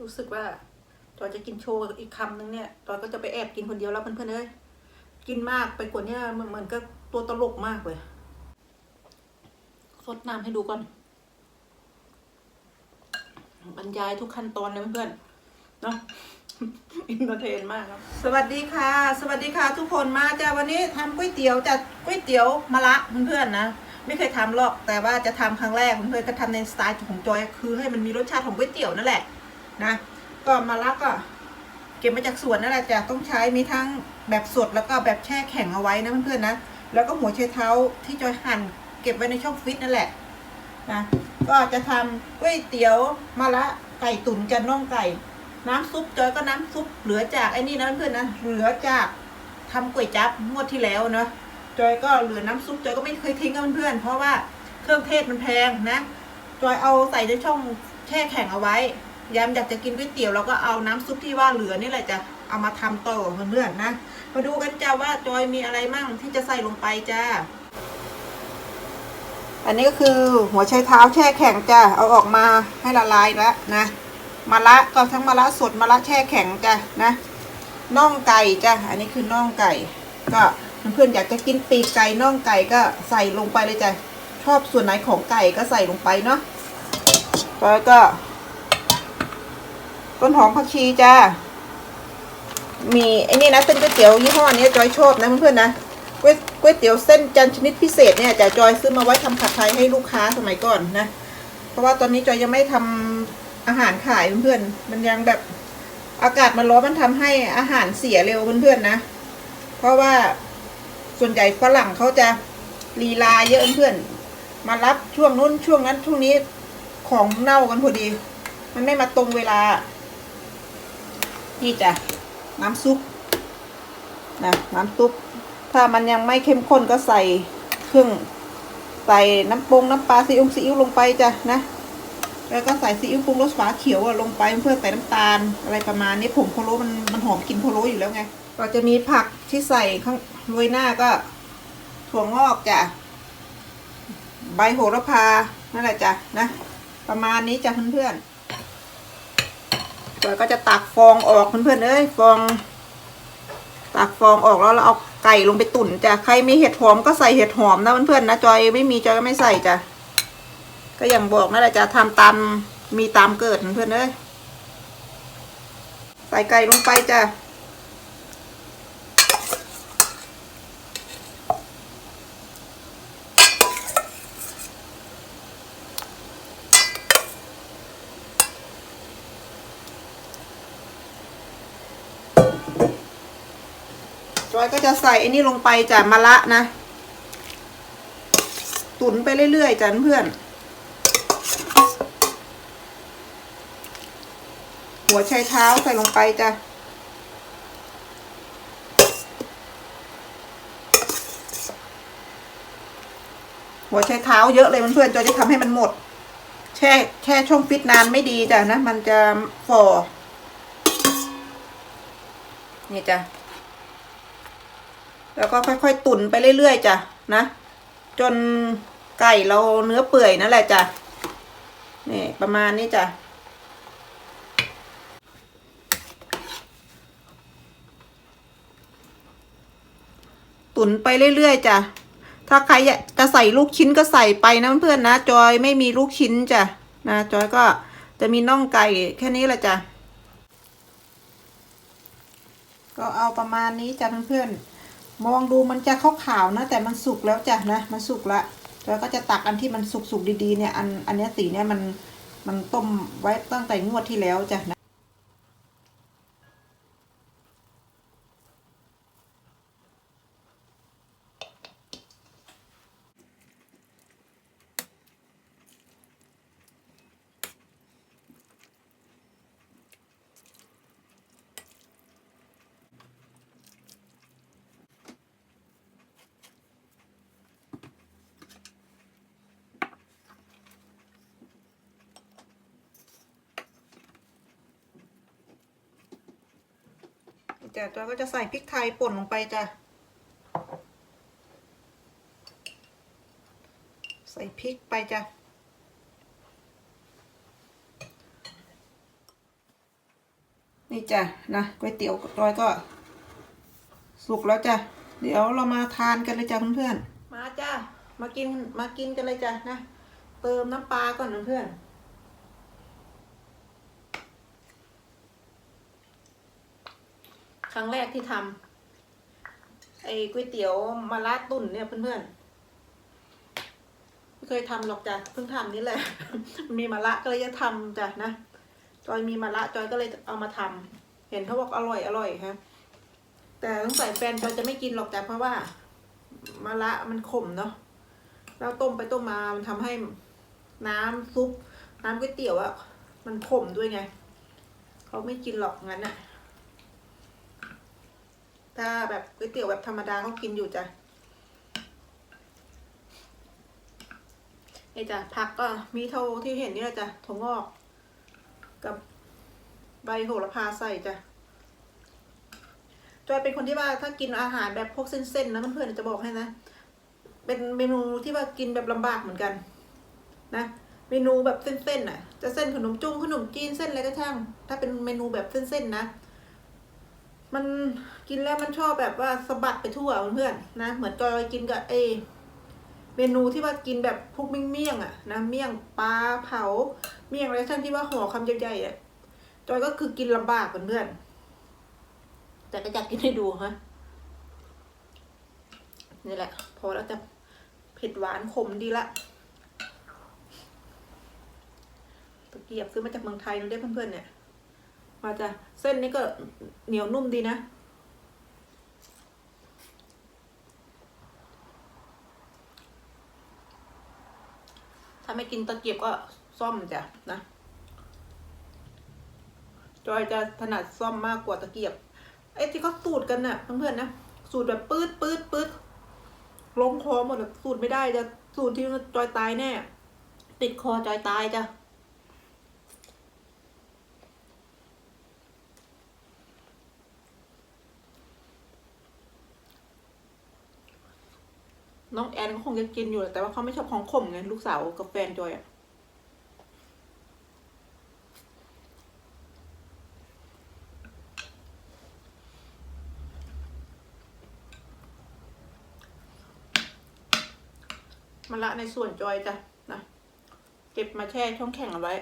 รู้สึกว่าจอยจะกินโชว์อีกคำนึงเนี่ยจอยก็จะไปแอบกินคนเดียวแล้วเพื่อนๆเอ้ยกินมากไปกว่านี้มันเหมือนกับตัวตลกมากเลยซดน้ำให้ดูก่อน บรรยายทุกขั้นตอนเลยเพื่อนๆเนาะอินเตอร์เทนมากครับ สวัสดีค่ะ สวัสดีค่ะทุกคนมาจ้าวันนี้ทำก๋วยเตี๋ยวจะก๋วยเตี๋ยวมะระเพื่อนๆนะไม่เคยทำหรอกแต่ว่าจะทำครั้งแรกเพื่อนๆก็ทำในสไตล์ของจอยคือให้มันมีรสชาติของก๋วยเตี๋ยวนั่นแหละ นะ ก็มะระก็ เก็บมาจากสวนนั่นแหละจ้ะต้องใช้มีทั้งแบบสดแล้วก็แบบแช่แข็งเอาไว้นะเพื่อนๆนะแล้วก็หัวไชเท้าที่จอยหั่นเก็บไว้ในช่องฟิตนั่นแหละนะก็จะทำก๋วยเตี๋ยวมะระไก่ตุ๋นจันน่องไก่ น้ำซุปจอยก็น้ำซุปเหลือจากไอ้นี่นะเพื่อนๆนะเหลือจากทำก๋วยจั๊บงวดที่แล้วเนาะจอยก็เหลือน้ำซุปจอยก็ไม่เคยทิ้งกับเพื่อนๆเพราะว่าเครื่องเทศมันแพงนะจอยเอาใส่ในช่องแช่แข็งเอาไว้ ยามอยากจะกินก๋วยเตี๋ยวเราก็เอาน้ำซุปที่ว่าเหลือนี่แหละจะเอามาทำต่อเพื่อนๆนะ มาดูกันจ้าว่าจอยมีอะไรมั่งที่จะใส่ลงไปจ้า อันนี้ก็คือหัวไชเท้าแช่แข็งจ้าเอาออกมาให้ละลายแล้วนะมะระก็ทั้งมะระสดมะระแช่แข็งจ้านะน่องไก่จ้าอันนี้คือน่องไก่ ก็เพื่อนๆอยากจะกินปีกไก่น่องไก่ก็ใส่ลงไปเลยจ้ะชอบส่วนไหนของไก่ก็ใส่ลงไปเนาะแล้วก็ ต้นหอมผักชีจ้า มีไอ้นี่นะเส้นก๋วยเตี๋ยวยี่ห้อนี้จอยชอบนะเพื่อนๆนะก๋วยก๋วยเตี๋ยวเส้นจันชนิดพิเศษเนี่ยจะจอยซื้อมาไว้ทำผัดไทยให้ลูกค้าสมัยก่อนนะ เพราะว่าตอนนี้จอยยังไม่ทำอาหารขายเพื่อนๆ มันยังแบบอากาศมันร้อนมันทำให้อาหารเสียเร็วเพื่อนๆนะ เพราะว่าส่วนใหญ่ฝรั่งเขาจะลีลาเยอะเพื่อนๆมารับช่วงนู้นช่วงนั้นช่วงนี้ของเน่ากันพอดี มันไม่มาตรงเวลา นี่จ้ะน้ำซุปนะน้ำซุปถ้ามันยังไม่เข้มข้นก็ใส่เครื่องใส่น้ำปงน้ำปลาซีอิ๊วซีอิ๊วลงไปจ้ะนะแล้วก็ใส่ซีอิ๊วปรุงรสฝาเขียวอะลงไปเพื่อใส่น้ำตาลอะไรประมาณนี้ผงพโล้มันมันหอมกลินพโล้อยู่แล้วไงก็จะมีผักที่ใส่ข้างโรยหน้าก็ถั่วงอกจ้ะใบโหระพานั่นแหละจ้ะนะ ประมาณนี้จ้ะเพื่อนๆ อยก็จะตักฟองออกเพื่อนๆเอ้ยฟอง ตักฟองออกแล้วเราเอาไก่ลงไปตุ๋นจ้ะใครมีเห็ดหอมก็ใส่เห็ดหอมนะเพื่อนๆนะจอยไม่มีจอยก็ไม่ใส่จ้ะก็อย่างบอกนั่นแหละจะทำตามมีตามเกิดเพื่อนๆเอ้ยใส่ไก่ลงไปจ้ะ จอยก็จะใส่ไอ้นี่ลงไปจ้ะมะระนะ ตุ๋นไปเรื่อยๆจ้ะเพื่อน หัวไชเท้าใส่ลงไปจ้ะหัวไชเท้าเยอะเลยเพื่อนๆจอยจะทำให้มันหมด แช่แช่ช่องฟิตนานไม่ดีจ้ะนะ มันจะฝ่อนี่จ้ะ แล้วก็ค่อยๆ ตุ๋นไปเรื่อยๆจ้ะนะ จนไก่เราเนื้อเปื่อยนั่นแหละจ้ะนี่ประมาณนี้จ้ะตุ๋นไปเรื่อยๆจ้ะ ถ้าใครจะใส่ลูกชิ้นก็ใส่ไปนะเพื่อนๆนะ จอยไม่มีลูกชิ้นจ้ะนะจอยก็จะมีน่องไก่แค่นี้แหละจ้ะ ก็เอาประมาณนี้จ้ะเพื่อนๆ มองดูมันจะขาวๆนะ แต่มันสุกแล้วจ้ะนะ มันสุกละแล้วก็จะตักอันที่มันสุกๆดีๆเนี่ยอันอันนี้สีเนี่ยมันมันต้มไว้ตั้งแต่งวดที่แล้วจ้ะนะ จ้ะจอยก็จะใส่พริกไทยป่นลงไปจ้ะ ใส่พริกไปจ้ะนี่จ้ะนะก๋วยเตี๋ยวจอยก็สุกแล้วจ้ะ เดี๋ยวเรามาทานกันเลยจ้ะเพื่อนๆ มาจ้ะ มากิน มากินกันเลยจ้ะนะ เติมน้ำปลาก่อนเพื่อนๆ ครั้งแรกที่ทำไอ้ก๋วยเตี๋ยวมะระตุ่นเนี่ยเพื่อนๆไม่เคยทำหรอกจ้ะเพิ่งทำนี่แหละ มีมะระก็เลยจะทำจ้ะนะจอยมีมะระจอยก็เลยเอามาทำเห็นเขาบอกอร่อยอร่อยฮะแต่ต้องใส่แฟนจอยจะไม่กินหรอกจ้ะเพราะว่ามะระมันขมเนาะแล้วต้มไปต้มมามันทำให้น้ำซุป น้ำก๋วยเตี๋ยวอะมันขมด้วยไง เขาไม่กินหรอกงั้นอะ ถ้าแบบก๋วยเตี๋ยวแบบธรรมดาเขากินอยู่จ้ะนี่จ้ะผักก็มีเท่าที่เห็นนี่แหละจ้ะถั่วงอก กับใบโหระพาใส่จ้ะจอยเป็นคนที่ว่าถ้ากินอาหารแบบพวกเส้นๆนะเพื่อนๆจะบอกให้นะ เป็นเมนูที่ว่ากินแบบลำบากเหมือนกัน นะเมนูแบบเส้นๆน่ะ จะเส้นขนมจุ้งขนมจีนเส้นอะไรก็ช่าง ถ้าเป็นเมนูแบบเส้นๆนะ มันกินแล้วมันชอบแบบว่าสะบัดไปทั่วเพื่อนๆนะ เหมือนจอยกินกับเอเมนูที่ว่ากินแบบพวกเมี่ยงๆอะนะเมี่ยงปลาเผา เมี่ยงอะไรท่านที่ว่าห่อคำใหญ่ๆอะจอยก็คือกินลำบากเพื่อนๆแต่ก็อยากกินให้ดูฮะนี่แหละ พอแล้วจะเผ็ดหวานขมดีละตะเกียบซื้อมาจากเมืองไทยนะเด้เพื่อนๆเนี่ย มาจะเส้นนี้ก็เหนียวนุ่มดีนะถ้าไม่กินตะเกียบก็ซ่อมจ้ะนะจอยจะถนัดซ่อมมากกว่าตะเกียบไอ้ที่เขาสูตรกันน่ะเพื่อนๆนะสูตรแบบปื๊ดปื๊ดปื๊ดลงคอหมดอะสูตรไม่ได้จะสูตรที่จอยตายแน่ติดคอจอยตายจ้ะ น้องแอนก็คงจะกินอยู่แหละแต่ว่าเขาไม่ชอบของขมไงลูกสาวกับแฟนจอยอะมะละในส่วนจอยจ้ะนะเก็บมาแช่ช่องแข็งเอาไว้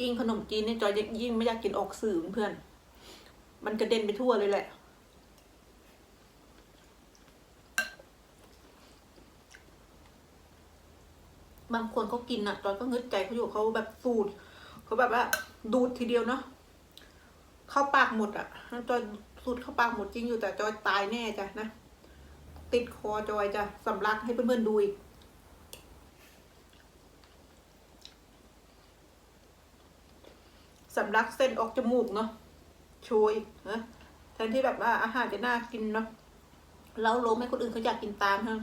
ยิ่งขนมจีนเนี่ยจอยยิ่งไม่อยากกินออกสื่อเพื่อน มันกระเด็นไปทั่วเลยแหละ บางคนเขากินอะ จอยก็งึดใจเขาอยู่เขาแบบสูดเขาแบบว่าดูดทีเดียวเนาะเข้าปากหมดอะจอยสูดเข้าปากหมดจริงอยู่แต่จอยตายแน่จ้ะนะ ติดคอจอยจ้ะสำลักให้เพื่อนๆดูอีก สำลักเส้นออกจมูกเนาะโชยนะแทนที่แบบว่าอาหารจะน่ากินเนาะเราล้มให้คนอื่นเขาอยากกินตามฮะ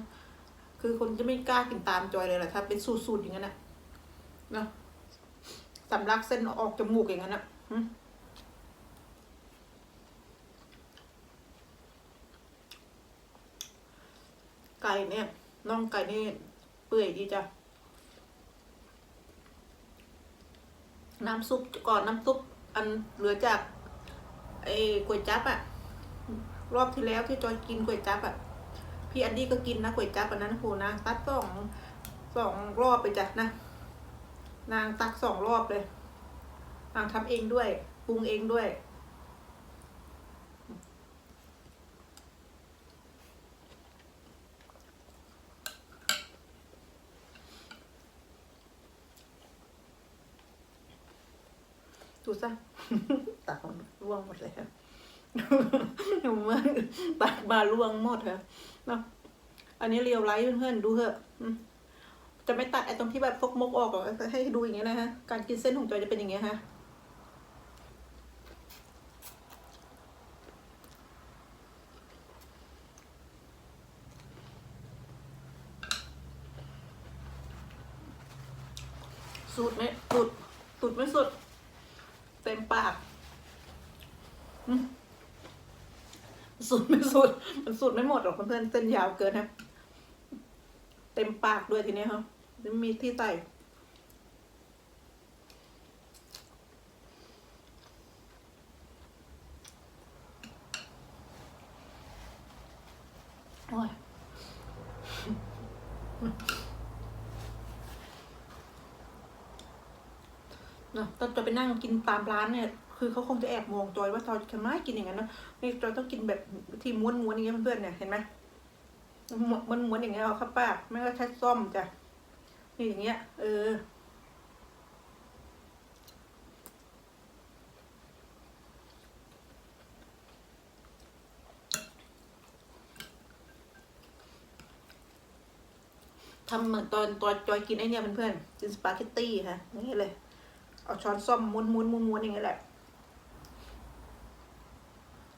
คือคนจะไม่กล้ากินตามจอยเลยแหละถ้าเป็นสูตรๆอย่างนั้นนะเนาะสำลักเส้นออกจมูกอย่างนั้นนะไก่เนี่ยน่องไก่นี่เปื่อยดีจ้ะ น้ำซุปก่อนน้ำซุปอันเหลือจากไอ้ก๋วยจั๊บอะรอบที่แล้วที่จอยกินก๋วยจั๊บอะพี่อันดี้ก็กินนะก๋วยจั๊บอันนั้นโหนางตักสองสองรอบไปจ้ะนะ นางตักสองรอบเลย นางทำเองด้วยปรุงเองด้วย ซะตักมันร่วงหมดเลยครับหนูเมื่อตักมาร่วงหมดครับเนาะอันนี้เรียวไลท์เพื่อนๆดูเถอะจะไม่ตัดไอ้ตรงที่แบบฟกมกออกหรอกให้ดูอย่างเงี้ยนะฮะการกินเส้นของจอยจะเป็นอย่างเงี้ยฮะสูตรไหมสูตรสูตรไม่สุด เต็มปากอืมสุดไม่สุด มันสุดไม่หมดหรอกเพื่อนๆเส้นยาวเกินนะ เต็มปากด้วยทีนี้ครับม่มีที่ใส่โอ้ยเนาะตอนจอยไปนั่งกินตามร้านเนี่ย คือเขาคงจะแอบมองจอยว่าจอยทำไมกินอย่างนั้นนะนี่จอยต้องกินแบบที่ม้วนม้วนๆอย่างเงี้ยเพื่อนเนี่ยเห็นไหมม้วนม้วนๆอย่างเงี้ยเอาเข้าปาไม่ก็ใช้ซ่อมจ้ะนี่อย่างเงี้ย เออทำเหมือนตอนตอนจอยกินไอเนี่ยเพื่อนๆกินสปาเกตตี้ฮะอย่างนี้เลย เอาช้อนส้อมม้วนม้วนม้วนม้วนอย่างนี้ยแหละ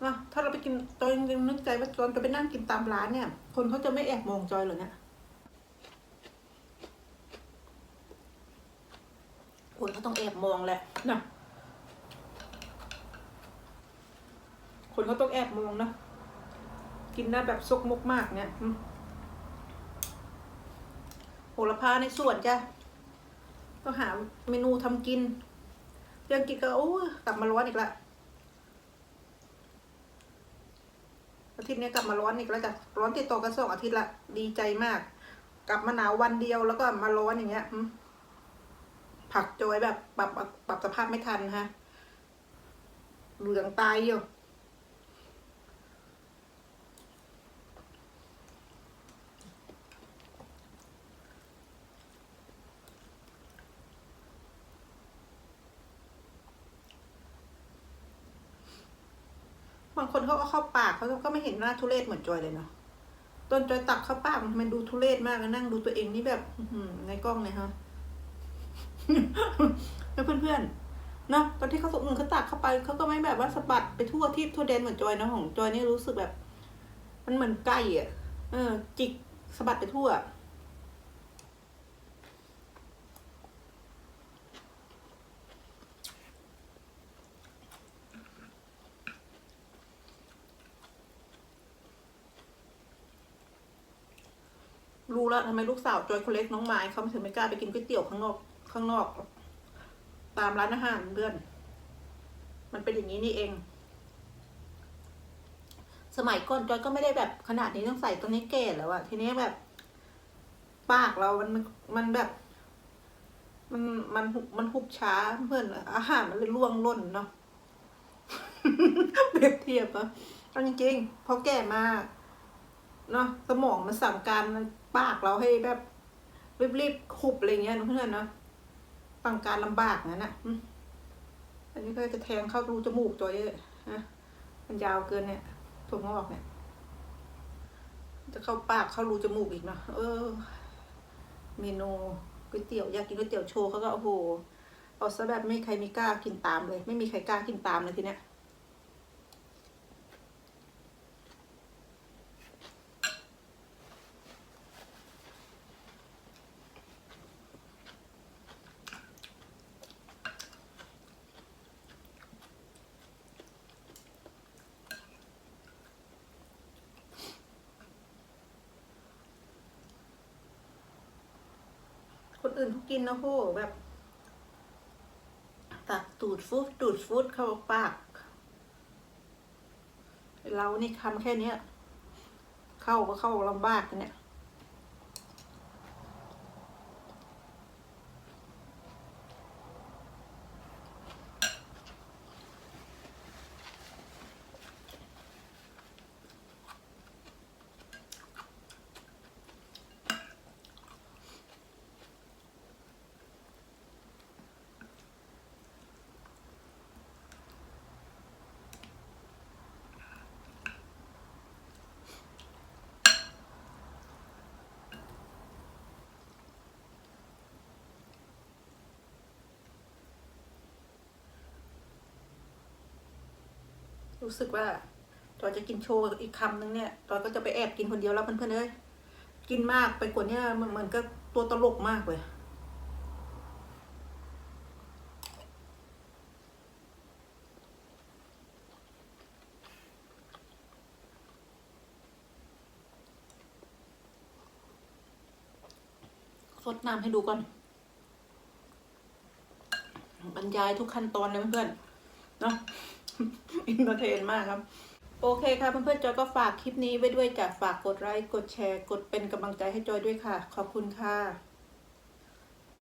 นะถ้าเราไปกินจอยยังนึกใจว่าจอยจะไปนั่งกินตามร้านเนี่ย คนเขาจะไม่แอบมองจอยเหรอเนี่ยคนเขาต้องแอบมองแหละนะคนเขาต้องแอบมองนะกินได้แบบซกมกมากเนี่ยโหระพาในสวนจ้ะก็หาเมนูทำกินยังกินก็โอ้กลับมาร้อนอีกละ อาทิตย์นี้กลับมาร้อนอีกแล้วจ้ะร้อนติดต่อกันสองอาทิตย์ละดีใจมาก กลับมาหนาววันเดียวแล้วก็มาร้อนอย่างเงี้ยผักโจยแบบปรับปรับสภาพไม่ทันฮะเหลืองตายอยู่ บางคน เขาก็เข้าปากเขาก็ไม่เห็นหน้าทุเรศเหมือนจอยเลยเนาะต้นจอยตักเข้าปากมันดูทุเรศมากนั่งดูตัวเองนี่แบบในกล้องเลยฮะแล้วเพื่อนๆเนาะตอนที่เขาส่งเงินเขาตักเข้าไปเขาก็ไม่แบบว่าสะบัดไปทั่วที่ทั่วแดนเหมือนจอยนะของจอยนี่รู้สึกแบบ มันเหมือนไก่อะเออ จิกสะบัดไปทั่ว รู้แล้วทำไมลูกสาวจอยคนเล็กน้องไม้เขาถึงไม่กล้าไปกินก๋วยเตี๋ยวข้างนอกข้างนอก ตามร้านอาหารเพื่อน มันเป็นอย่างนี้นี่เอง สมัยก่อนจอยก็ไม่ได้แบบขนาดนี้ต้องใส่ตัวนี้แก่แล้วอะทีนี้แบบ ปากเรามันมันแบบ มันมันมันหุบช้าเพื่อนอาหารมันเลยล่วงล่นเนาะเปรียบเทียบอะเอาจริงๆพอแก่มาเนาะสมองมันสั่งการ ปากเราให้แบบรีบๆขุบอะไรเงี้ยเพื่อนเนาะสั่งการลำบากงั้นอะอันนี้ก็จะแทงเข้ารูจมูกตัวเองนะมันยาวเกินเนี่ยถั่วงอกเนี่ย จะเข้าปากเข้ารูจมูกอีกเนาะเออ เมนูก๋วยเตี๋ยวอยากกินก๋วยเตี๋ยวโชว์เขาก็โอ้โหเอาซะแบบไม่มีใครมีกล้ากินตามเลย ไม่มีใครกล้ากินตามเลยทีเนี้ย กินนะโหแบบตักตูดฟุดตูดฟุดเข้าปาก เรานี่คำแค่เนี้ย เข้าก็เข้าลำบากเนี่ย รู้สึกว่าตอนจะกินโชว์อีกคำนึงเนี่ยตอนก็จะไปแอบกินคนเดียวแล้วเพื่อนๆเอ้ยกินมากไปกว่านี้มันเหมือนก็ตัวตลกมากเลยซดน้ำให้ดูก่อน บรรยายทุกขั้นตอนนะเพื่อนเนาะ อินเตอร์เทนมากครับ โอเคค่ะเพื่อนๆจอยก็ฝากคลิปนี้ไว้ด้วยจากฝากกดไลค์กดแชร์ กดเป็นกำลังใจให้จอยด้วยค่ะ ขอบคุณค่ะ